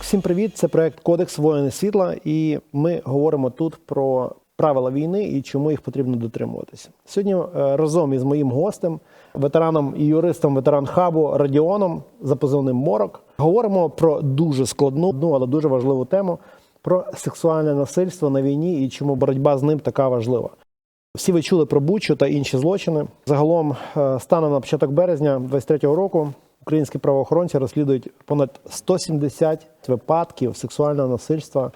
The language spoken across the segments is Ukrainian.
Всім привіт! Це проект Кодекс воїни світла, і ми говоримо тут про правила війни і чому їх потрібно дотримуватися. Сьогодні е, разом із моїм гостем, ветераном і юристом ветеран хабу Радіоном за позивним Морок, говоримо про дуже складну, ну, але дуже важливу тему про сексуальне насильство на війні і чому боротьба з ним така важлива. Всі ви чули про Бучу та інші злочини. Загалом, е, станом на початок березня 23-го року, українські правоохоронці розслідують понад 170 випадків сексуального насильства,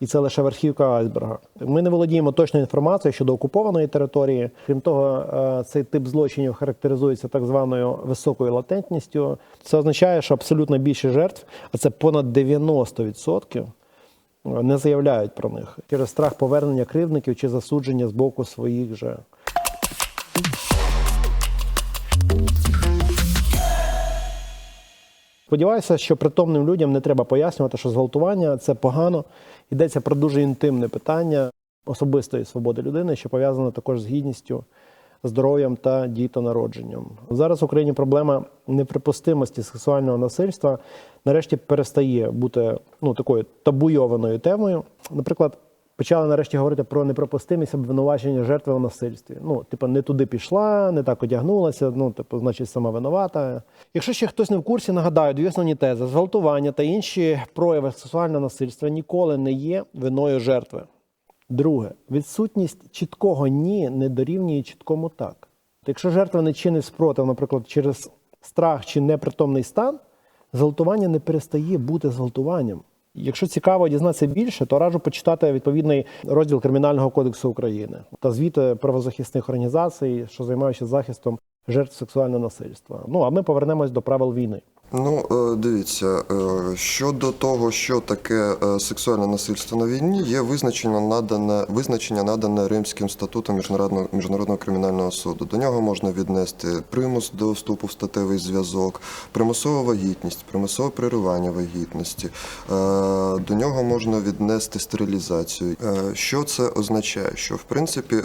і це лише верхівка айсберга. Ми не володіємо точною інформацією щодо окупованої території. Крім того, е, цей тип злочинів характеризується так званою високою латентністю. Це означає, що абсолютно більше жертв, а це понад 90%, не заявляють про них через страх повернення кривдників чи засудження з боку своїх же. Сподіваюся, що притомним людям не треба пояснювати, що зґвалтування це погано. Йдеться про дуже інтимне питання особистої свободи людини, що пов'язане також з гідністю, здоров'ям та дітонародженням. Зараз в Україні проблема неприпустимості сексуального насильства нарешті перестає бути ну, такою табуйованою темою. Наприклад, почали нарешті говорити про неприпустимість обвинувачення жертви у насильстві. Ну, типу, не туди пішла, не так одягнулася, ну, типу, значить, сама винувата. Якщо ще хтось не в курсі, нагадаю, дві основні тези: зґвалтування та інші прояви сексуального насильства ніколи не є виною жертви. Друге, відсутність чіткого ні не дорівнює чіткому так. Якщо жертва не чинить спротив, наприклад, через страх чи непритомний стан, зґвалтування не перестає бути зґвалтуванням. Якщо цікаво дізнатися більше, то раджу почитати відповідний розділ Кримінального кодексу України та звіти правозахисних організацій, що займаються захистом жертв сексуального насильства. Ну а ми повернемось до правил війни. Ну, е, дивіться, е, щодо того, що таке е, сексуальне насильство на війні, є визначення надане визначення надане Римським статутом міжнародного міжнародного кримінального суду. До нього можна віднести примус до вступу в статевий зв'язок, примусова вагітність, примусове переривання вагітності. До нього можна віднести стерилізацію. Що це означає? Що в принципі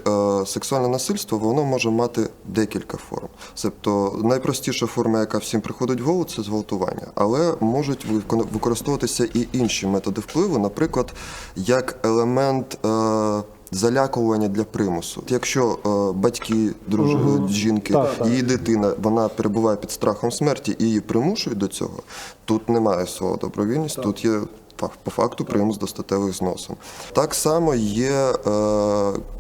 сексуальне насильство воно може мати декілька форм. Тобто найпростіша форма, яка всім приходить в голову, це зґвалтування, але можуть використовуватися і інші методи впливу, наприклад, як елемент. Е- Залякування для примусу. Якщо е, батьки друж... жінки, Так, так. її дитина, вона перебуває під страхом смерті і її примушують до цього, тут немає слова добровільність, тут є по факту примус до статевих зносин. Так само є е,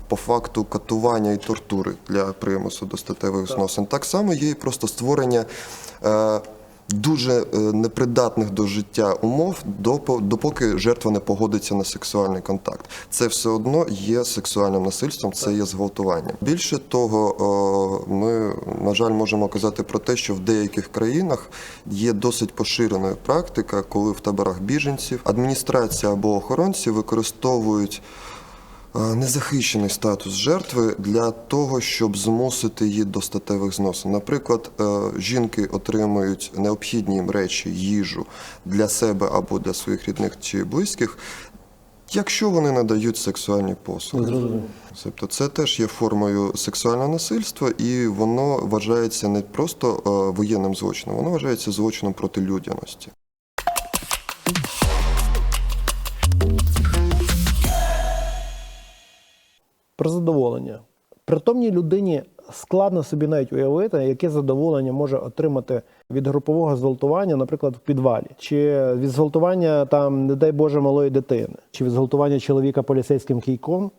по факту катування і тортури для примусу до статевих зносин. Так само є і просто створення. Е, Дуже е, непридатних до життя умов, допо- допоки жертва не погодиться на сексуальний контакт. Це все одно є сексуальним насильством, це є зґвалтуванням. Більше того, ми на жаль можемо казати про те, що в деяких країнах є досить поширеною практика, коли в таборах біженців адміністрація або охоронці використовують. Незахищений статус жертви для того, щоб змусити її до статевих зносин. Наприклад, е, жінки отримують необхідні їм речі, їжу для себе або для своїх рідних чи близьких, якщо вони надають сексуальні послуги. Тобто це теж є формою сексуального насильства, і воно вважається не просто е, воєнним злочином, воно вважається злочином проти людяності. Про задоволення. Притомній людині складно собі навіть уявити, яке задоволення може отримати від групового зґвалтування, наприклад, в підвалі, чи від зґвалтування там, не дай Боже, малої дитини, чи від зґвалтування чоловіка поліцейським кійком.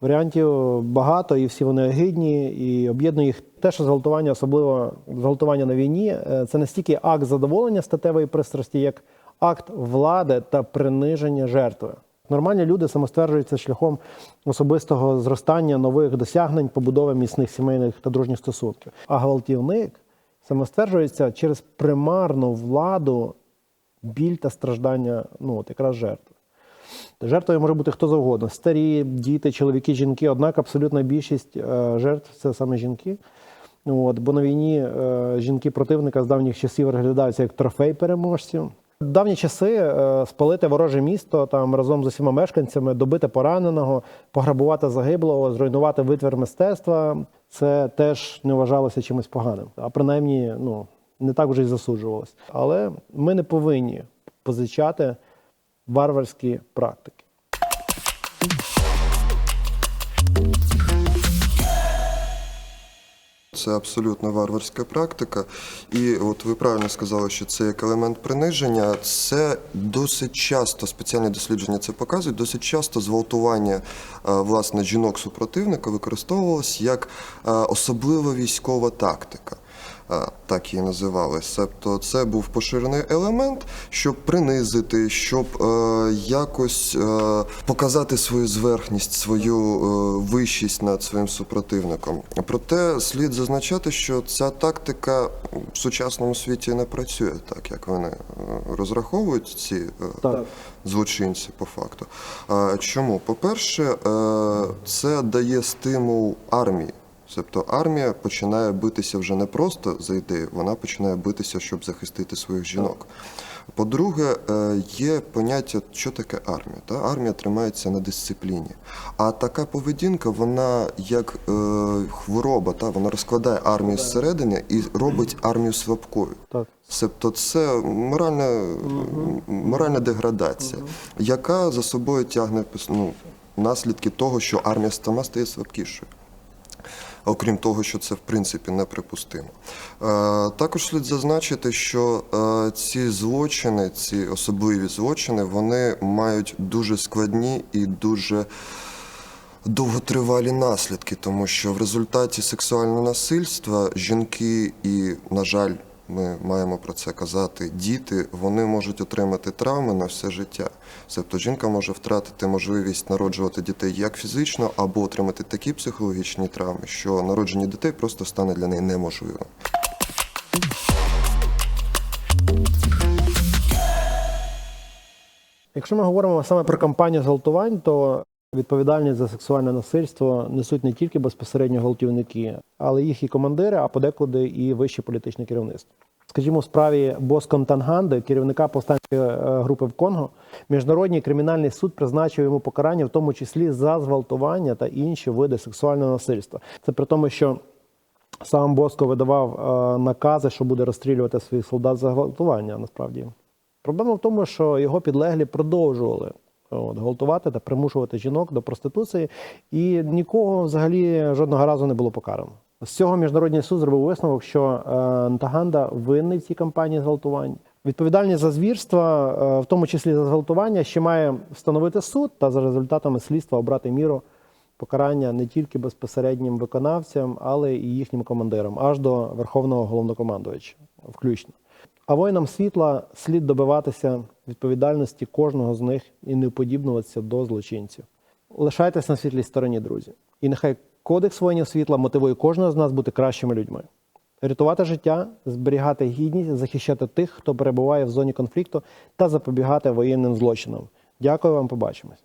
Варіантів багато, і всі вони огидні, і об'єднує їх те, що зґвалтування, особливо зґвалтування на війні, е, це не стільки акт задоволення статевої пристрасті, як акт влади та приниження жертви. Нормальні люди самостверджуються шляхом особистого зростання нових досягнень, побудови міцних сімейних та дружніх стосунків. А гвалтівник самостверджується через примарну владу, біль та страждання, ну от якраз жертви. Жертвою може бути хто завгодно: старі, діти, чоловіки, жінки. Однак абсолютна більшість е, жертв це саме жінки. От, бо на війні е, жінки противника з давніх часів розглядаються як трофей переможців. Давні часи е, спалити вороже місто там разом з усіма мешканцями, добити пораненого, пограбувати загиблого, зруйнувати витвір мистецтва. Це теж не вважалося чимось поганим. А принаймні, ну не так вже й засуджувалось. Але ми не повинні позичати варварські практики. Це абсолютно варварська практика. І от ви правильно сказали, що це як елемент приниження. Це досить часто спеціальні дослідження це показують. Досить часто зґвалтування е, власне жінок супротивника використовувалось як е, особлива військова тактика. Так її називали. Тобто це був поширений елемент, щоб принизити, щоб е, якось е, показати свою зверхність, свою е, вищість над своїм супротивником. Проте слід зазначати, що ця тактика в сучасному світі не працює так, як вони розраховують ці е, Так. злочинці по факту. Чому? По-перше, е, це дає стимул армії. Тобто армія починає битися вже не просто за ідею, вона починає битися, щоб захистити своїх жінок. По-друге, е, є поняття, що таке армія. Та? Армія тримається на дисципліні. А така поведінка, вона як е, хвороба, та? вона розкладає армію зсередини і робить армію слабкою. Так. Тобто це моральна, моральна деградація, яка за собою тягне ну, наслідки того, що армія сама стає слабкішою. Окрім того, що це в принципі неприпустимо. Е, також слід зазначити, що е, ці злочини, ці особливі злочини, вони мають дуже складні і дуже довготривалі наслідки, тому що в результаті сексуального насильства жінки і, на жаль, ми маємо про це казати, діти вони можуть отримати травми на все життя. Тобто жінка може втратити можливість народжувати дітей як фізично, або отримати такі психологічні травми, що народження дітей просто стане для неї неможливим. Якщо ми говоримо саме про кампанію зґвалтувань, то відповідальність за сексуальне насильство несуть не тільки безпосередньо гвалтівники, але їх і командири, а подекуди і вище політичне керівництво. Скажімо, в справі Боскон Танганди, керівника повстанської е, групи в Конго, міжнародний кримінальний суд призначив йому покарання, в тому числі за зґвалтування та інші види сексуального насильства. Це при тому, що сам Боско видавав е, накази, що буде розстрілювати своїх солдат за гвалтування. Насправді проблема в тому, що його підлеглі продовжували от, гвалтувати та примушувати жінок до проституції, і нікого взагалі жодного разу не було покарано. З цього міжнародний суд зробив висновок, що е, Ntaganda винний в цій кампанії зґвалтувань. Відповідальність за звірства, е, в тому числі за зґвалтування, ще має встановити суд та за результатами слідства обрати міру покарання не тільки безпосереднім виконавцям, але і їхнім командирам, аж до Верховного головнокомандувача, включно. А воїнам світла слід добиватися відповідальності кожного з них і не уподібнуватися до злочинців. Лишайтесь на світлій стороні, друзі. І нехай кодекс воїнів світла мотивує кожного з нас бути кращими людьми. Рятувати життя, зберігати гідність, захищати тих, хто перебуває в зоні конфлікту, та запобігати воєнним злочинам. Дякую вам, побачимось.